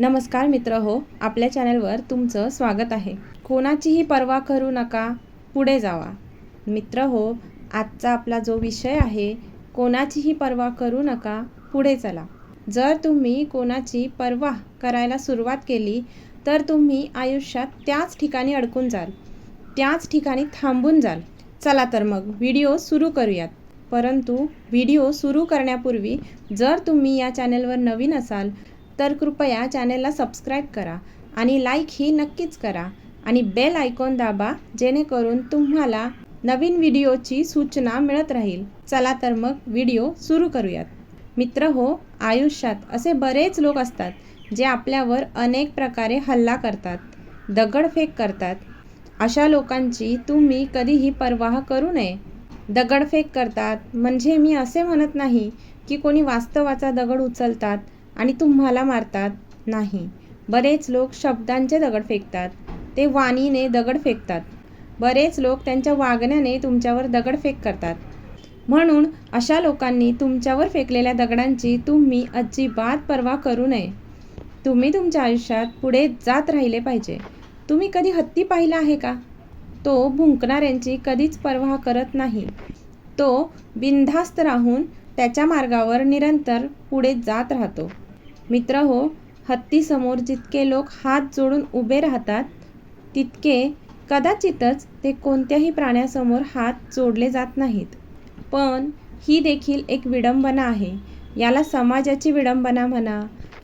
नमस्कार मित्र हो आपल्या चॅनलवर तुमचं स्वागत आहे. कोणाचीही पर्वा करू नका पुढे जावा. मित्र हो आजचा आपला जो विषय आहे कोणाचीही पर्वा करू नका पुढे चला. जर तुम्ही कोणाची पर्वा करायला सुरुवात केली तर तुम्ही आयुष्यात त्याच ठिकाणी अडकून जाल त्याच ठिकाणी थांबून जाल. चला तर मग व्हिडिओ सुरू करूयात. परंतु व्हिडिओ सुरू करण्यापूर्वी जर तुम्ही या चॅनलवर नवीन असाल तर कृपया चॅनेलला सबस्क्राईब करा आणि लाईक ही नक्कीच करा आणि बेल आयकॉन दाबा जेणेकरून तुम्हाला नवीन व्हिडिओची सूचना मिळत राहील. चला तर मग व्हिडिओ सुरू करूयात. मित्र हो आयुष्यात असे बरेच लोक असतात जे आपल्यावर अनेक प्रकारे हल्ला करतात दगडफेक करतात. अशा लोकांची तुम्ही कधीही पर्वाह करू नये. दगडफेक करतात म्हणजे मी असे म्हणत नाही की कोणी वास्तवाचा दगड उचलतात आणि तुम्हाला मारतात. नाही. बरेच लोक शब्दांचे दगड फेकतात. ते वाणीने दगड फेकतात. बरेच लोक त्यांच्या वागण्याने तुमच्यावर दगडफेक करतात. म्हणून अशा लोकांनी तुमच्यावर फेकलेल्या दगडांची तुम्ही अजिबात पर्वा करू नये. तुम्ही तुमच्या आयुष्यात पुढे जात राहिले पाहिजे. तुम्ही कधी हत्ती पाहिला आहे का? तो भुंकणाऱ्यांची कधीच पर्वा करत नाही. तो बिनधास्त राहून त्याच्या मार्गावर निरंतर पुढे जात राहतो. मित्र हो हत्तीसमोर जितके लोक हात जोडून उभे राहतात तितके कदाचितच ते कोणत्याही प्राण्यासमोर हात जोडले जात नाहीत. पण ही देखील एक विडंबना आहे. याला समाजाची विडंबना म्हणा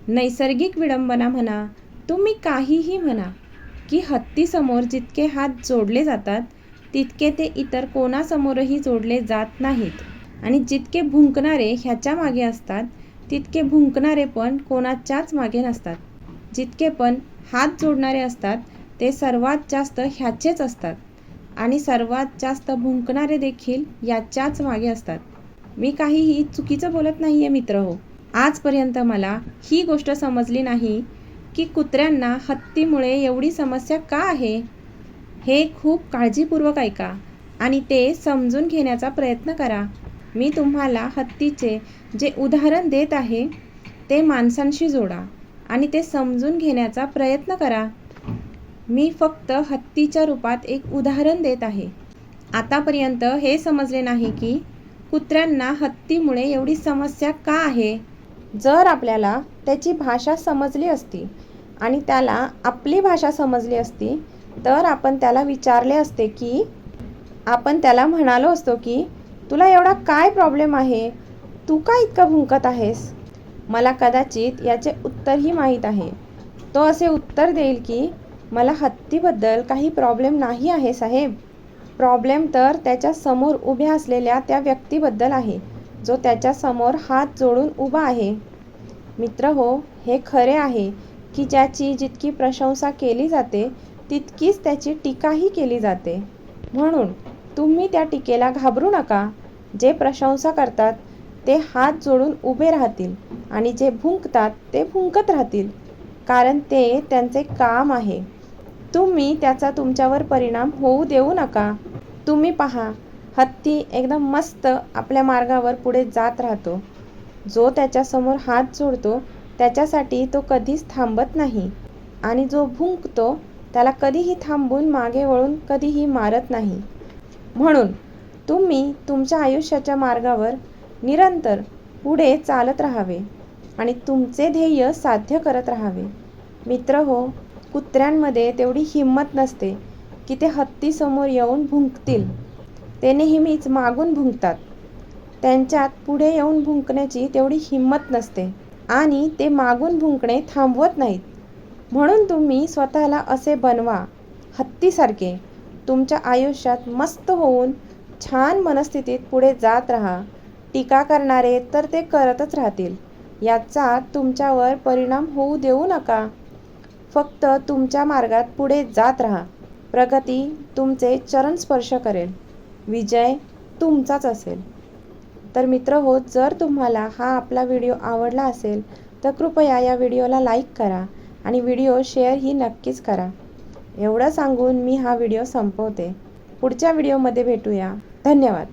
नैसर्गिक विडंबना म्हणा तुम्ही काहीही म्हणा की हत्तीसमोर जितके हात जोडले जातात तितके ते इतर कोणासमोरही जोडले जात नाहीत. आणि जितके भुंकणारे ह्याच्या मागे असतात तितके भुंकणारे पण कोणाच्याच मागे नसतात. जितके पण हात जोडणारे असतात ते सर्वात जास्त ह्याचेच असतात. आणि सर्वात जास्त भुंकणारे देखील याच्याच मागे असतात. मी काहीही चुकीचं बोलत नाही आहे मित्र हो. आजपर्यंत मला ही गोष्ट समजली नाही की कुत्र्यांना हत्तीमुळे एवढी समस्या का आहे? हे खूप काळजीपूर्वक ऐका आणि ते समजून घेण्याचा प्रयत्न करा. मी तुम्हाला हत्तीचे जे उदाहरण देत आहे ते माणसांशी जोडा आणि ते समजून घेण्याचा प्रयत्न करा. मी फक्त हत्तीच्या रूपात एक उदाहरण देत आहे. आतापर्यंत हे समजले नाही की कुत्र्यांना हत्तीमुळे एवढी समस्या का आहे. जर आपल्याला त्याची भाषा समजली असती आणि त्याला आपली भाषा समजली असती तर आपण त्याला विचारले असते की आपण त्याला म्हणालो असतो की तुला एवढा काय प्रॉब्लेम आहे? तू का इतका भुंकत आहेस? मला कदाचित याचे उत्तरही माहीत आहे. तो असे उत्तर देईल की मला हत्तीबद्दल काही प्रॉब्लेम नाही आहे साहेब. प्रॉब्लेम तर त्याच्यासमोर उभ्या असलेल्या त्या व्यक्तीबद्दल आहे जो त्याच्यासमोर हात जोडून उभा आहे. मित्र हो हे खरे आहे की ज्याची जितकी प्रशंसा केली जाते तितकीच त्याची टीकाही केली जाते. म्हणून तुम्ही त्या टीकेला घाबरू नका. जे प्रशंसा करतात ते हात जोडून उभे राहतील आणि जे भुंकतात ते भुंकत राहतील. कारण ते त्यांचे काम आहे. तुम्ही त्याचा तुमच्यावर परिणाम होऊ देऊ नका. तुम्ही पहा हत्ती एकदम मस्त आपल्या मार्गावर पुढे जात राहतो. जो त्याच्यासमोर हात जोडतो त्याच्यासाठी तो कधीच थांबत नाही. आणि जो भुंकतो त्याला कधीही थांबून मागे वळून कधीही मारत नाही. म्हणून तुम्ही तुमच्या आयुष्याच्या मार्गावर निरंतर पुढे चालत राहावे आणि तुमचे ध्येय साध्य करत राहावे. मित्र हो कुत्र्यांमध्ये तेवढी हिंमत नसते की ते हत्तीसमोर येऊन भुंकतील. ते नेहमीच मागून भुंकतात. त्यांच्यात पुढे येऊन भुंकण्याची तेवढी हिंमत नसते आणि ते मागून भुंकणे थांबवत नाहीत. म्हणून तुम्ही स्वतःला असे बनवा हत्तीसारखे. तुमच्या आयुष्यात मस्त होऊन छान मनस्थितीत पुढे जात राहा. टीका करणारे तर ते करतच राहतील. याचा तुमच्यावर परिणाम होऊ देऊ नका. फक्त तुमच्या मार्गात पुढे जात राहा. प्रगती तुमचे चरण स्पर्श करेल. विजय तुमचाच असेल. तर मित्र हो जर तुम्हाला हा आपला व्हिडिओ आवडला असेल तर कृपया या व्हिडिओला लाईक करा आणि व्हिडिओ शेअरही नक्कीच करा. एवढं सांगून मी हा व्हिडिओ संपवते. पुढच्या व्हिडिओमध्ये भेटूया. धन्यवाद.